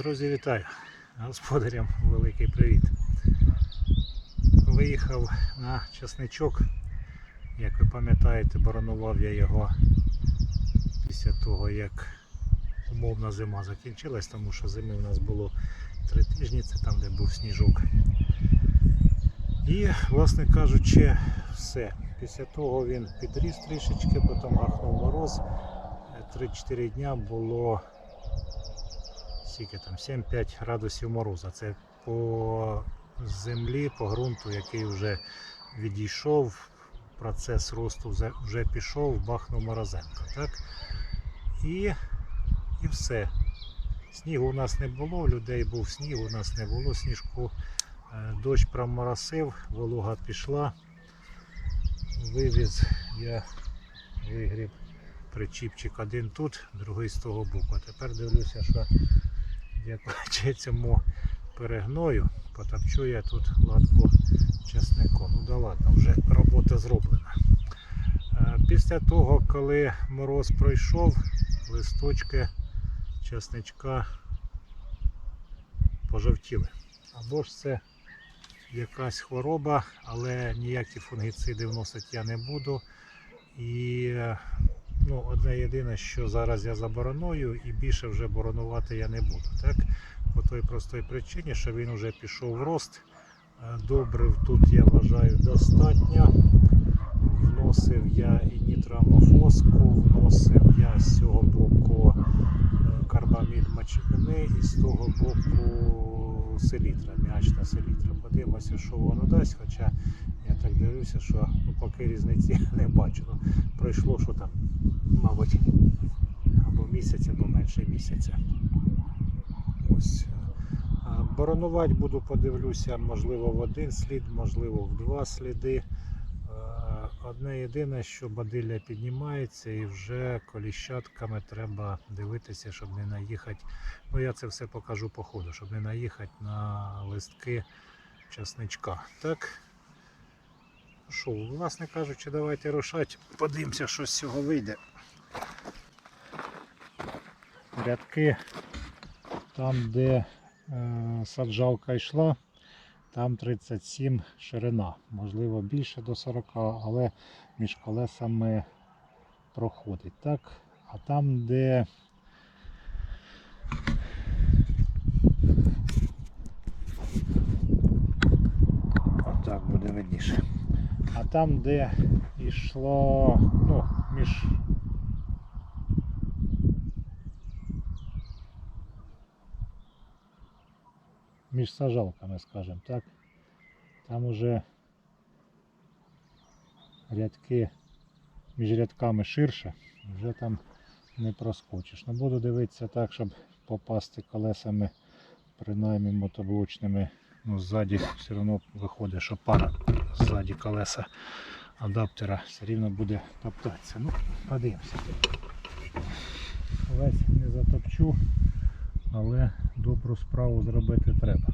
Друзі, вітаю! Господарям великий привіт. Виїхав на часничок. Як ви пам'ятаєте, боронував я його після того, як умовна зима закінчилась, тому що зими у нас було три тижні, це там, де був сніжок. І, власне кажучи, все. Після того він підріс трішечки, потім гахнув мороз. 3-4 дня було скільки там 7-5 градусів мороза. Це по землі, по ґрунту, який вже відійшов, процес росту вже- пішов, бахнув морозенко. Так? І, і все. Снігу у нас не було, у людей був сніг, у нас не було сніжку. Е, Дощ проморосив, волога пішла. Вивіз я вигріб причіпчик один тут, другий з того боку. Тепер дивлюся, що дякуючи цьому перегною, потопчу я тут латку чесником. Ну да ладно, вже робота зроблена. Е, Після того, коли мороз пройшов, листочки чесничка пожовтіли. Або ж це якась хвороба, але ніякі фунгіциди вносити я не буду. І ну, одне єдине, що зараз я забороною і більше вже боронувати я не буду. Так? По той простій причині, що він вже пішов в рост. Е, Добрив тут я вважаю достатньо. Вносив я і нітрамофоску, вносив я з цього боку е, карбамід мочевини і з того боку селітра, м'ячна селітра. Подивимося, що воно дасть, хоча я так дивлюся, що ну, поки різниці не бачу. Ну, пройшло, що там, мабуть, або місяць, або менше місяця. Ось. Боронувати буду, подивлюся, можливо, в один слід, можливо, в два сліди. Е, Одне єдине, що бадилля піднімається і вже коліщатками треба дивитися, щоб не наїхати. Ну я це все покажу по ходу, щоб не наїхати на листки часничка. Так. Що, власне кажучи, давайте рушати. Подивимося, що з цього вийде. Рядки там, де е, саджалка йшла, там 37 ширина, можливо більше до 40, але між колесами проходить. Так? А там, де Отак буде видніше. А там, де йшло, ну, між між сажалками, скажімо так. Там уже рядки між рядками ширше, вже там не проскочиш. Ну, буду дивитися так, щоб попасти колесами, принаймні мотоблочними. Ну, ззаді все одно виходить, що пара ззаді колеса адаптера все рівно буде топтатися. Ну, подивимося. Весь не затопчу, але добру справу зробити треба.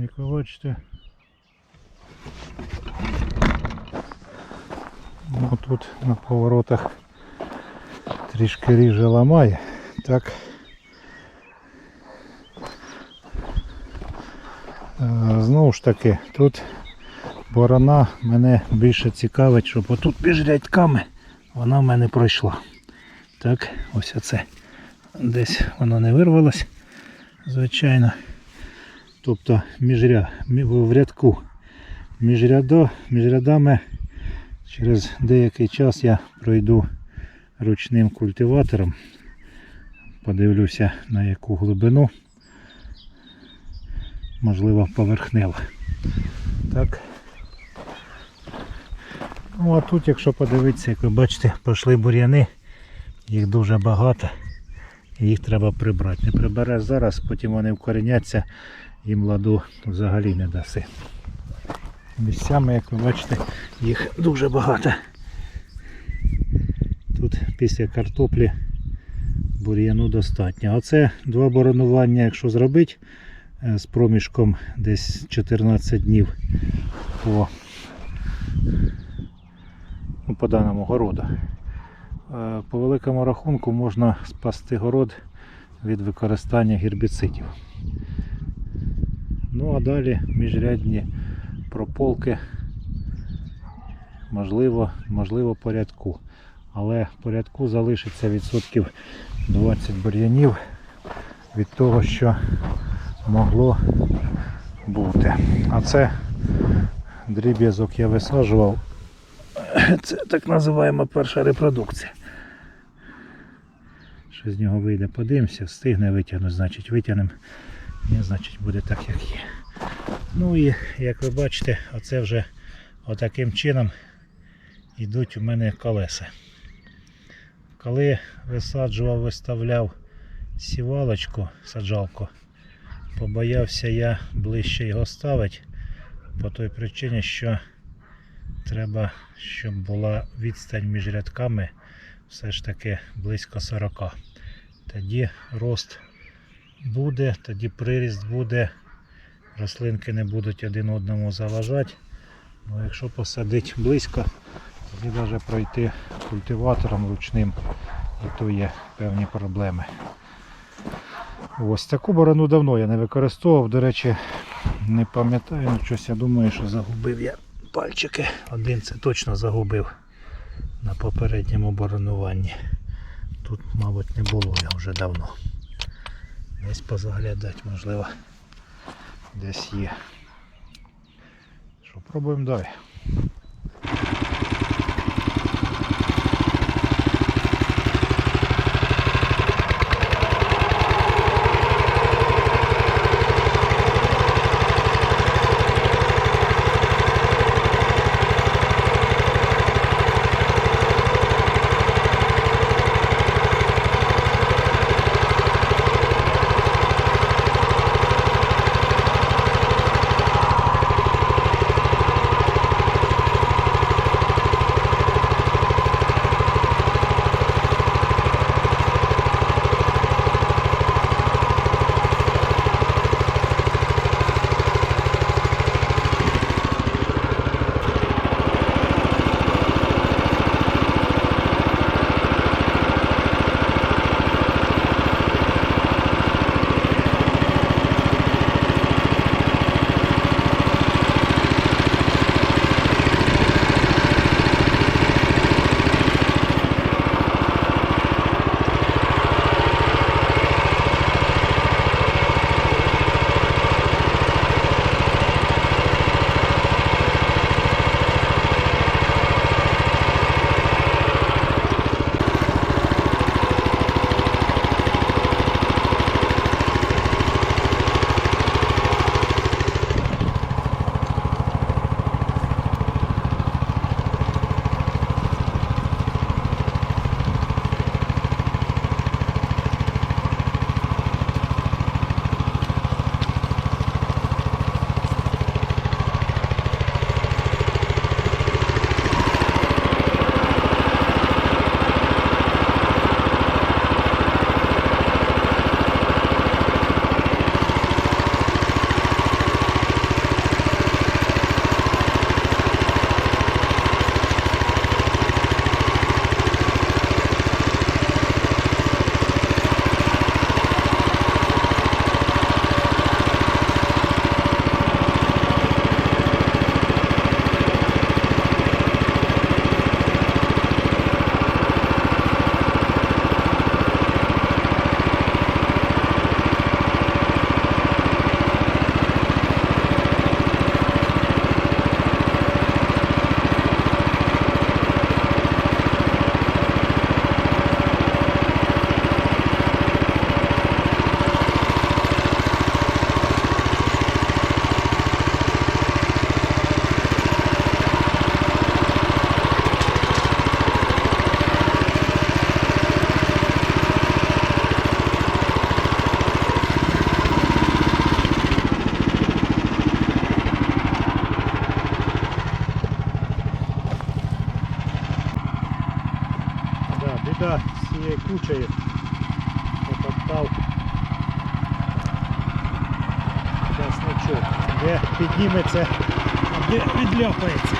Як ви бачите, ну, тут на поворотах трішки ріже. Так. Е, Знову ж таки, тут борона мене більше цікавить, щоб отут між рядками вона в мене пройшла. Так, ось оце. Десь воно не вирвалось, звичайно. Тобто між ря- в рядку між, рядо, між рядами Через деякий час я пройду ручним культиватором, подивлюся на яку глибину, можливо поверхнево. Так. Ну а тут, якщо подивитися, як ви бачите, пішли бур'яни, їх дуже багато. Їх треба прибрати. Не прибереш зараз, потім вони вкореняться їм ладу взагалі не даси. Місцями, як ви бачите, їх дуже багато. Тут після картоплі бур'яну достатньо. А це два боронування, якщо зробити е, з проміжком десь 14 днів по, ну, по даному городу. Е, По великому рахунку можна спасти город від використання гербіцидів. Ну а далі міжрядні прополки, можливо, можливо порядку. Але в порядку залишиться відсотків 20 бур'янів від того, що могло бути. А це дріб'язок я висаджував. Це так називаємо перша репродукція. Що з нього вийде, подивимося, встигне витягнути, значить витягнемо. Ні, значить буде так, як є. Ну і як ви бачите, оце вже отаким чином йдуть у мене колеса. Коли висаджував, виставляв сівалочку, саджалку, побоявся я ближче його ставити по той причині, що треба, щоб була відстань між рядками все ж таки близько 40. Тоді рост буде, тоді приріст буде, рослинки не будуть один одному заважати. Ну, якщо посадити близько, тоді навіть пройти культиватором ручним, і то є певні проблеми. Ось таку борону давно я не використовував. До речі, не пам'ятаю, ну щось я думаю, що загубив я пальчики. Один це точно загубив на попередньому боронуванні. Тут, мабуть, не було його вже давно. Десь позаглядати, можливо, десь є. Що, пробуємо далі. відляпається.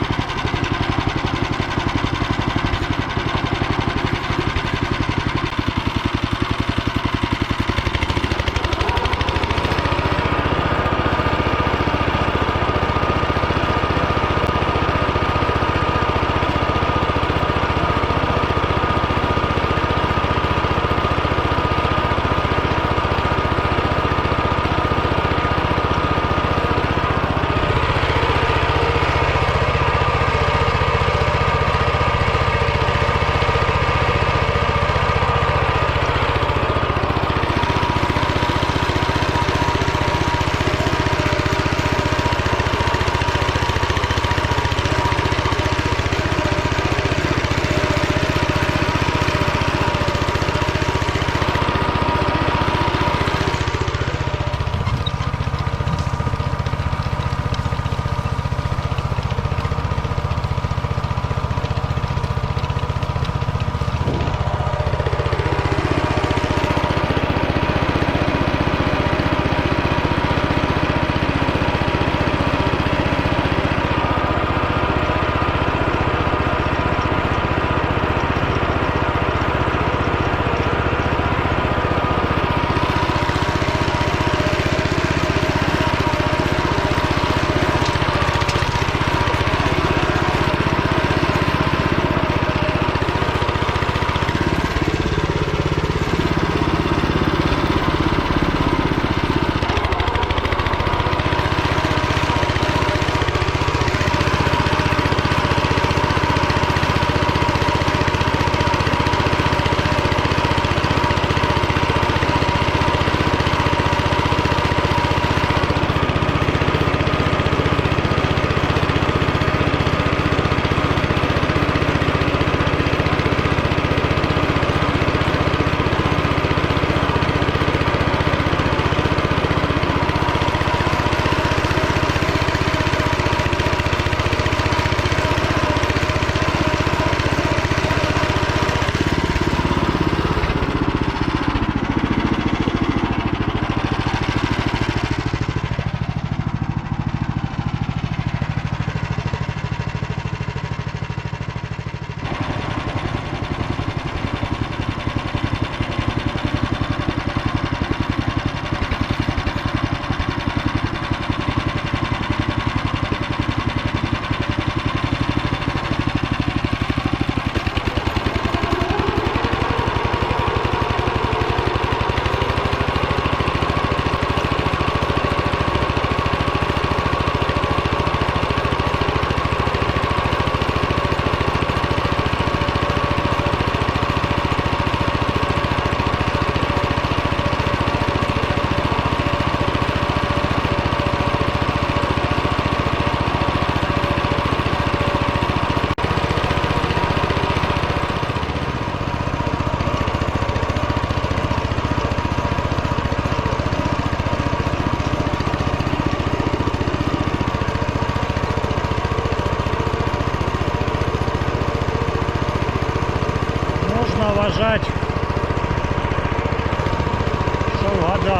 з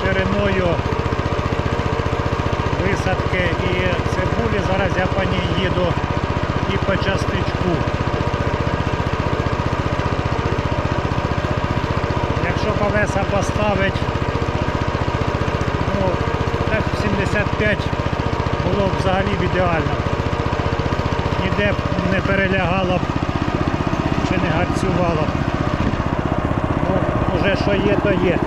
шириною висадки і цибулі. Зараз я по ній їду і по частичку. Якщо колеса поставить, ну, так 75 було б взагалі б ідеально. Ніде б не перелягало б чи не гарцювало. б. Уже що є, то є.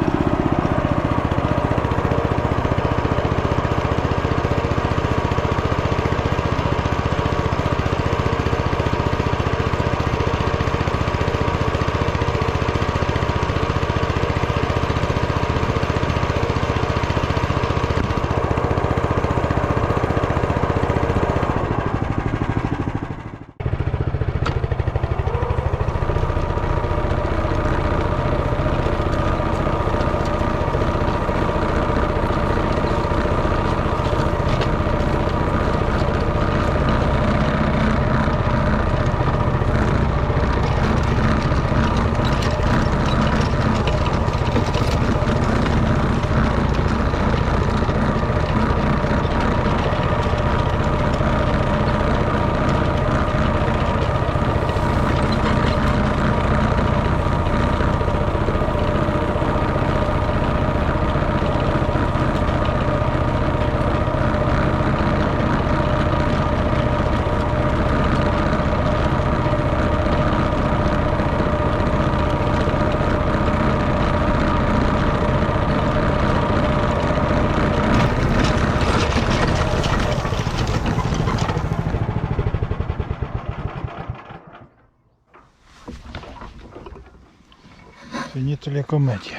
Телекомедія.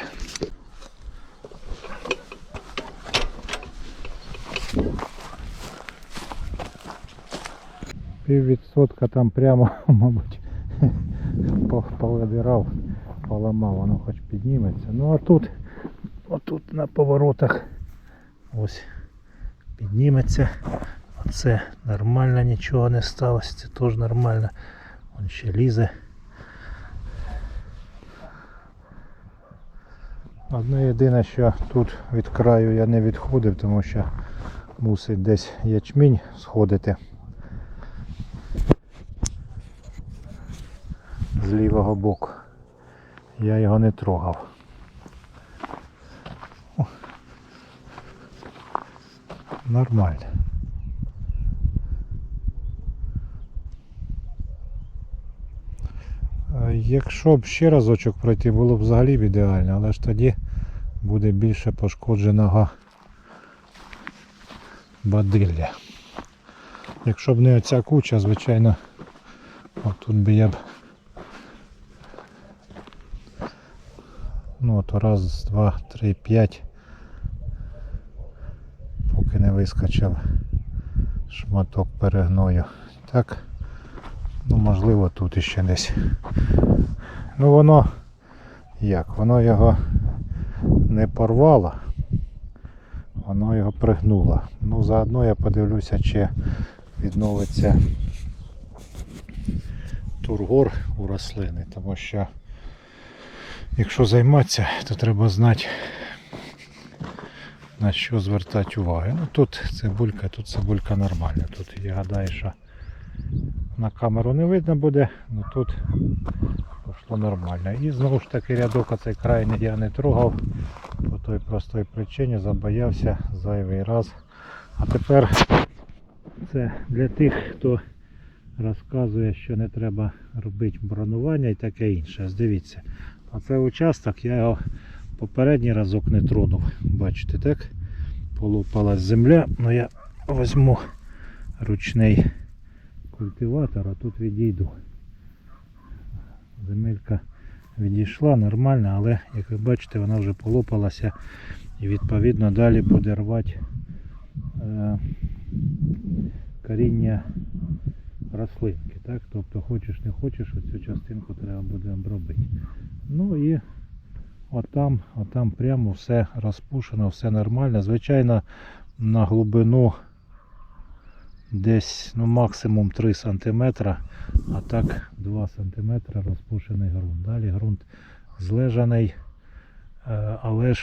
Піввідсотка там прямо, мабуть, по- повибирав, поламав, воно хоч підніметься. Ну а тут, отут на поворотах ось підніметься. Оце нормально, нічого не сталося, це теж нормально. Вон ще лізе. Одне єдине, що тут від краю я не відходив, тому що мусить десь ячмінь сходити. З лівого боку. Я його не трогав. Нормально. Е, Якщо б ще разочок пройти, було б взагалі б ідеально, але ж тоді буде більше пошкодженого бадилля. Якщо б не оця куча, звичайно, отут би я б ну то раз, два, три, п'ять поки не вискочив шматок перегною. Так, ну можливо тут іще десь. Ну воно як? Воно його не порвало, воно його пригнуло. Ну заодно я подивлюся, чи відновиться тургор у рослини, тому що якщо займатися, то треба знати на що звертати увагу. Ну тут цибулька, тут цибулька нормальна. Тут я гадаю, що на камеру не видно буде, але тут пішло нормально. І знову ж таки рядок оцей крайній я не трогав по той простій причині, забоявся зайвий раз. А тепер це для тих, хто розказує, що не треба робити бронування і таке інше. Дивіться, оцей участок я його попередній разок не тронув. Бачите, так? Полупалась земля, але я візьму ручний культиватор, а тут відійду. Земелька відійшла нормально, але як ви бачите, вона вже полопалася і відповідно далі буде рвати е, коріння рослинки. Так? Тобто хочеш не хочеш, оцю частинку треба буде обробити. Ну і отам, отам прямо все розпушено, все нормально. Звичайно, на глибину десь ну, максимум 3 см, а так 2 см розпушений ґрунт. Далі ґрунт злежаний, е, але ж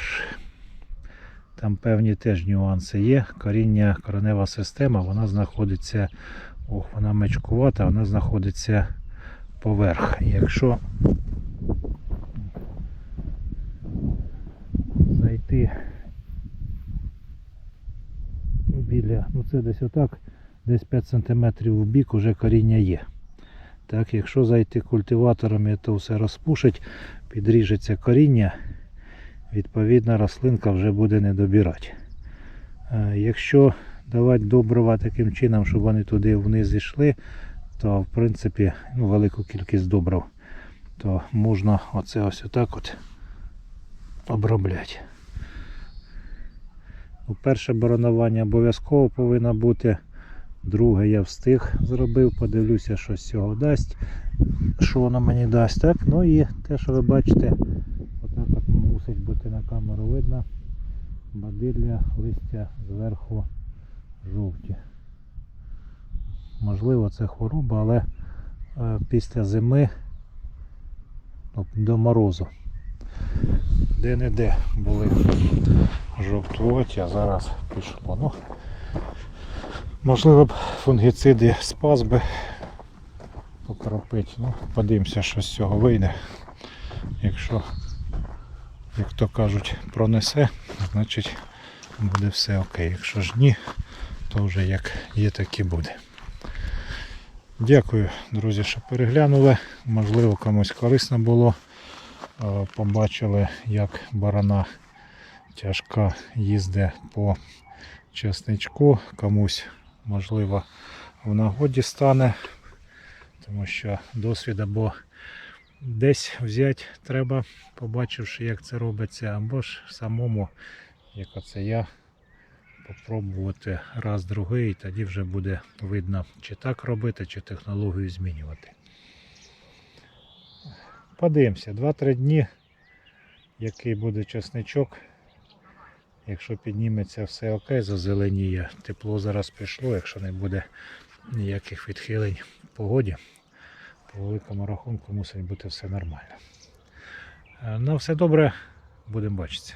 там певні теж нюанси є. Коріння, коренева система, вона знаходиться, ох, вона мечкувата, вона знаходиться поверх. Якщо зайти біля, ну це десь отак, десь 5 см в бік уже коріння є. Так, якщо зайти культиватором і то все розпушить, підріжеться коріння, відповідно рослинка вже буде не добирати. Е, Якщо давати добрива таким чином, щоб вони туди вниз йшли, то в принципі ну, велику кількість добрив, то можна оце ось отак от обробляти. Ну, Перше боронування обов'язково повинно бути. Друге я встиг зробив, подивлюся, що з цього дасть, що воно мені дасть. Так? Ну і те, що ви бачите, отак от мусить бути на камеру видно. Бадилля, листя зверху жовті. Можливо, це хвороба, але е, після зими ну, до морозу. Де-не-де були жовтуваті, а зараз пішло. Ну, можливо б фунгіциди спас би покропити. Ну, подивимося, що з цього вийде. Якщо, як то кажуть, пронесе, значить буде все окей. Якщо ж ні, то вже як є, так і буде. Дякую, друзі, що переглянули. Можливо, комусь корисно було. Е, Побачили, як барана тяжка їздить по часничку. Комусь, можливо, в нагоді стане, тому що досвід або десь взяти треба, побачивши, як це робиться, або ж самому, як оце я, попробувати раз, другий, тоді вже буде видно, чи так робити, чи технологію змінювати. Подивимося, 2-3 дні, який буде чесничок. Якщо підніметься все окей, зазеленіє. Тепло зараз пішло, якщо не буде ніяких відхилень в погоді, по великому рахунку мусить бути все нормально. Е, На все добре, будемо бачитися.